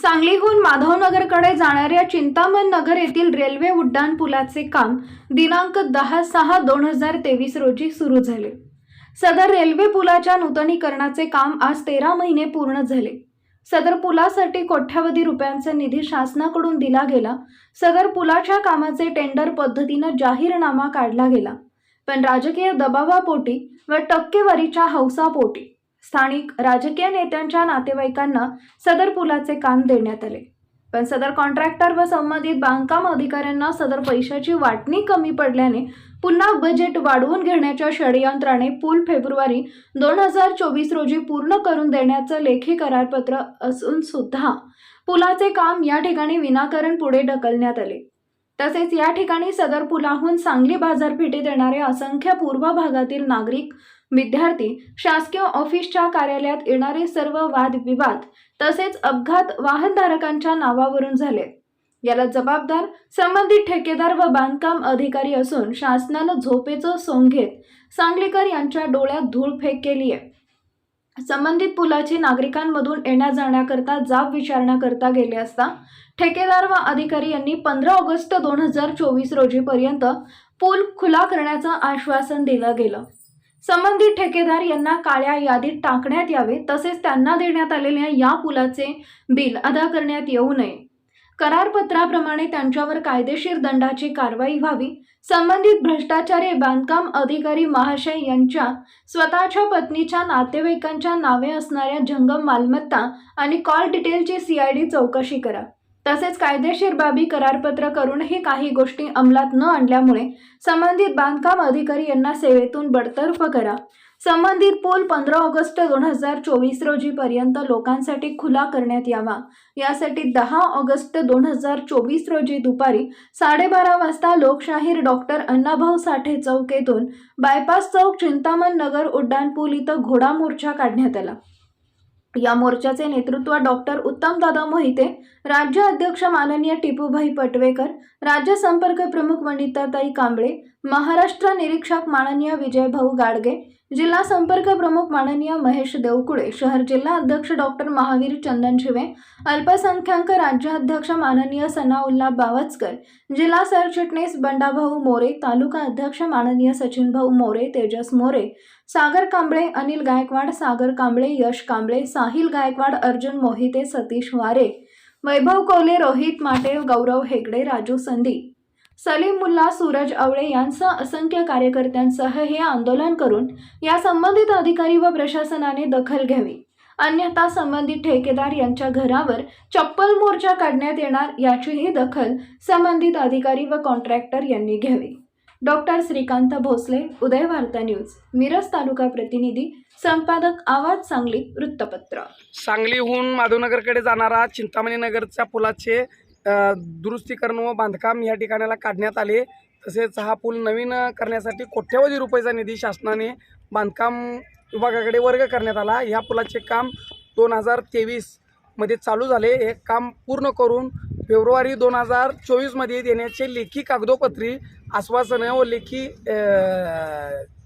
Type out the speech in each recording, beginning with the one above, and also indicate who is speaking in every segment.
Speaker 1: सांगलीहून माधवनगरकडे जाणाऱ्या चिंतामण नगर येथील रेल्वे उड्डाण पुलाचे काम दिनांक दहा सहा दोन हजार तेवीस रोजी सुरू झाले. सदर रेल्वे पुलाच्या नूतनीकरणाचे काम आज तेरा महिने पूर्ण झाले. सदर पुलासाठी कोट्यावधी रुपयांचा निधी शासनाकडून दिला गेला. सदर पुलाच्या कामाचे टेंडर पद्धतीनं जाहीरनामा काढला गेला. पण राजकीय दबावापोटी व टक्केवारीच्या हौसापोटी स्थानिक राजकीय नेत्यांच्या नातेवाईकांना सदर पुलाचे काम देण्यात आले. पण सदर कॉन्ट्रॅक्टर व संबंधित बांधकाम अधिकाऱ्यांना सदर पैशाची वाटणी कमी पडल्याने पुन्हा बजेट वाढवून घेण्याच्या षडयंत्राने पूल फेब्रुवारी दोन हजार चोवीस रोजी पूर्ण करून देण्याचं लेखी करारपत्र असून सुद्धा पुलाचे काम या ठिकाणी विनाकारण पुढे ढकलण्यात आले. तसेच या ठिकाणी सदर पुलाहून सांगली बाजारपेठेत येणारे असंख्य पूर्व भागातील नागरिक विद्यार्थी शासकीय ऑफिसच्या कार्यालयात येणारे सर्व वादविवाद तसेच अपघात वाहनधारकांच्या नावावरून झाले. याला जबाबदार संबंधित ठेकेदार व बांधकाम अधिकारी असून शासनानं झोपेचं सोंग घेत सांगलीकर यांच्या डोळ्यात धूळफेक केली आहे. संबंधित पुलाची नागरिकांमधून येण्या जाण्याकरता जाब विचारणा करता गेले असता ठेकेदार व अधिकारी यांनी पंधरा ऑगस्ट दोन हजार चोवीस रोजीपर्यंत पूल खुला करण्याचं आश्वासन दिलं गेलं. संबंधित ठेकेदार यांना काळ्या यादीत टाकण्यात यावे तसेच त्यांना देण्यात आलेल्या या पुलाचे बिल अदा करण्यात येऊ नये. करारपत्राप्रमाणे त्यांच्यावर कायदेशीर दंडाची कारवाई व्हावी. संबंधित भ्रष्टाचारी बांधकाम अधिकारी महाशय यांच्या स्वतःच्या पत्नीच्या नातेवाईकांच्या नावे असणाऱ्या जंगम मालमत्ता आणि कॉल डिटेलची सीआयडी चौकशी करा. तसेच कायदेशीर बाबी करारपत्र करूनही काही गोष्टी अंमलात न आणल्यामुळे संबंधित बांधकाम अधिकारी यांना सेवेतून बडतर्फ करा. संबंधित पूल पंधरा ऑगस्ट दोन हजार चोवीस रोजी पर्यंत लोकांसाठी खुला करण्यात यावा. यासाठी दहा ऑगस्ट दोन हजार चोवीस रोजी दुपारी साडेबारा वाजता लोकशाहीर डॉक्टर अण्णाभाऊ साठे चौक येथून बायपास चौक चिंतामण नगर उड्डाण पूल इथं घोडा मोर्चा काढण्यात आला. या मोर्चाचे नेतृत्व डॉक्टर उत्तमदादा मोहिते राज्य अध्यक्ष माननीय टिपूभाई पटवेकर राज्य संपर्क प्रमुख वनिताताई कांबळे महाराष्ट्र निरीक्षक माननीय विजयभाऊ गाडगे जिल्हा संपर्क प्रमुख माननीय महेश देवकुळे शहर जिल्हा अध्यक्ष डॉक्टर महावीर चंदन शिवे अल्पसंख्याक राज्याध्यक्ष माननीय सनाउल्ला बावचकर जिल्हा सरचिटणीस बंडाभाऊ मोरे तालुका अध्यक्ष माननीय सचिनभाऊ मोरे तेजस मोरे सागर कांबळे अनिल गायकवाड सागर कांबळे यश कांबळे साहिल गायकवाड अर्जुन मोहिते सतीश वारे वैभव कोले रोहित माटे गौरव हेगडे राजू संधी सलीम मुल्ला सूरज आवळे यांसह असंख्य कार्यकर्त्यांसह हे आंदोलन करून या संबंधित अधिकारी व प्रशासनाने दखल घ्यावी. अन्यथा संबंधित ठेकेदार यांच्या घरावर चप्पल मोर्चा काढण्यात येणार याचीही दखल संबंधित अधिकारी व कॉन्ट्रॅक्टर यांनी घ्यावी. डॉक्टर श्रीकांत भोसले उदय वार्ता न्यूज मिरज तालुका प्रतिनिधी संपादक आवाज सांगली वृत्तपत्र.
Speaker 2: सांगलीहून माधवनगरकडे जाणारा चिंतामणी नगरच्या पुलाचे दुरुस्तीकरण व बांधकाम या ठिकाणाला काढण्यात आले. तसेच हा पूल नवीन करण्यासाठी कोट्यवधी रुपयाचा निधी शासनाने बांधकाम विभागाकडे वर्ग करण्यात आला. ह्या पुलाचे काम दोन हजार तेवीसमध्ये चालू झाले. हे काम पूर्ण करून फेब्रुवारी दोन हजार चोवीसमध्ये देण्याचे लेखी कागदोपत्री आश्वासनं व लेखी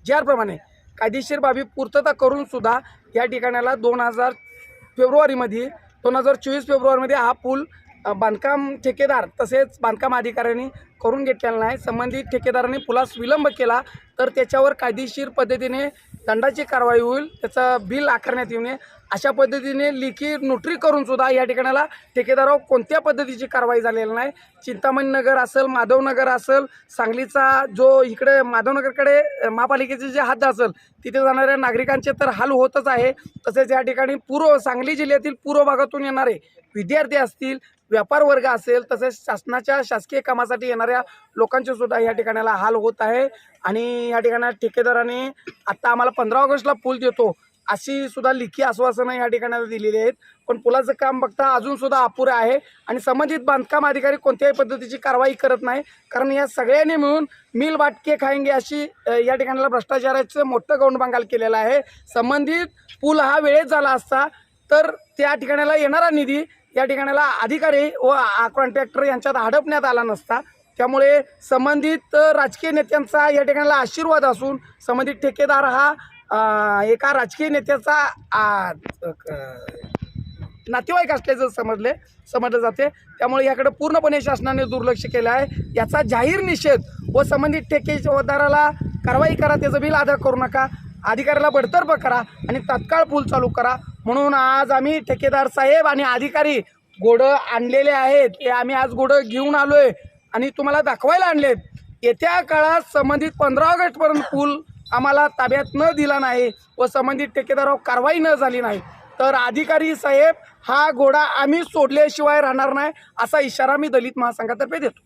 Speaker 2: ज्याप्रमाणे कायदेशीर बाबी पूर्तता करून सुद्धा या ठिकाणाला दोन हजार फेब्रुवारीमध्ये दोन हजार चोवीस फेब्रुवारीमध्ये हा पूल बांधकाम ठेकेदार तसेच बांधकाम अधिकाऱ्यांनी करून घेतलेला नाही. संबंधित ठेकेदारांनी पुलास विलंब केला तर त्याच्यावर कायदेशीर पद्धतीने दंडाची कारवाई होईल त्याचं बिल आकारण्यात येऊ नये. अशा पद्धतीने लेखी नोटरी करून सुद्धा या ठिकाणाला ठेकेदारावर कोणत्या पद्धतीची कारवाई झालेली नाही. चिंतामणी नगर असेल माधवनगर असेल सांगलीचा जो इकडे माधवनगरकडे महापालिकेचे जे हद्द असेल तिथे जाणाऱ्या नागरिकांचे तर हाल होतच आहे. तसेच या ठिकाणी पूर्व सांगली जिल्ह्यातील पूर्व भागातून येणारे विद्यार्थी असतील व्यापार वर्ग असेल तसेच शासनाच्या शासकीय कामासाठी येणाऱ्या लोकांचे सुद्धा या ठिकाणाला हाल होत आहे. आणि या ठिकाणी ठेकेदाराने आत्ता आम्हाला पंधरा ऑगस्टला पूल देतो. अशी सुद्धा लिखी आश्वासनं या ठिकाणाला दिलेली आहेत. पण पुलाचं काम बघता अजून सुद्धा अपुरं आहे आणि संबंधित बांधकाम अधिकारी कोणत्याही पद्धतीची कारवाई करत नाही. कारण या सगळ्यांनी मिळून मिल वाटके खाएंगे अशी या ठिकाणाला भ्रष्टाचाराचं मोठं गौंडबांगाल केलेलं आहे. संबंधित पूल हा वेळेत झाला असता तर त्या ठिकाणाला येणारा निधी या ठिकाणाला अधिकारी व कॉन्ट्रॅक्टर यांच्यात हडपण्यात आला नसता. त्यामुळे संबंधित राजकीय नेत्यांचा या ठिकाणाला आशीर्वाद असून संबंधित ठेकेदार हा एका राजकीय नेत्याचा नातेवाईक असल्याचं समजले समजलं जाते त्यामुळे याकडे पूर्णपणे शासनाने दुर्लक्ष केलं आहे. याचा जाहीर निषेध व संबंधित ठेकेदाराला कारवाई करा त्याचं बिल अदा करू नका. अधिकाऱ्याला बडतर्फ करा आणि तत्काळ पूल चालू करा. म्हणून आज आम्ही ठेकेदार साहेब आणि अधिकारी घोडं आणलेले आहेत. हे आम्ही आज घोडं घेऊन आलो आहे आणि तुम्हाला दाखवायला आणलेत. येत्या काळात संबंधित पंधरा ऑगस्टपर्यंत पूल आम्हाला ताब्यात न दिला नाही व संबंधित ठेकेदारावर कारवाई न झाली नाही. तर अधिकारी साहेब हा घोडा आम्ही सोडल्याशिवाय राहणार नाही असा इशारा मी दलित महासंघातर्फे देतो.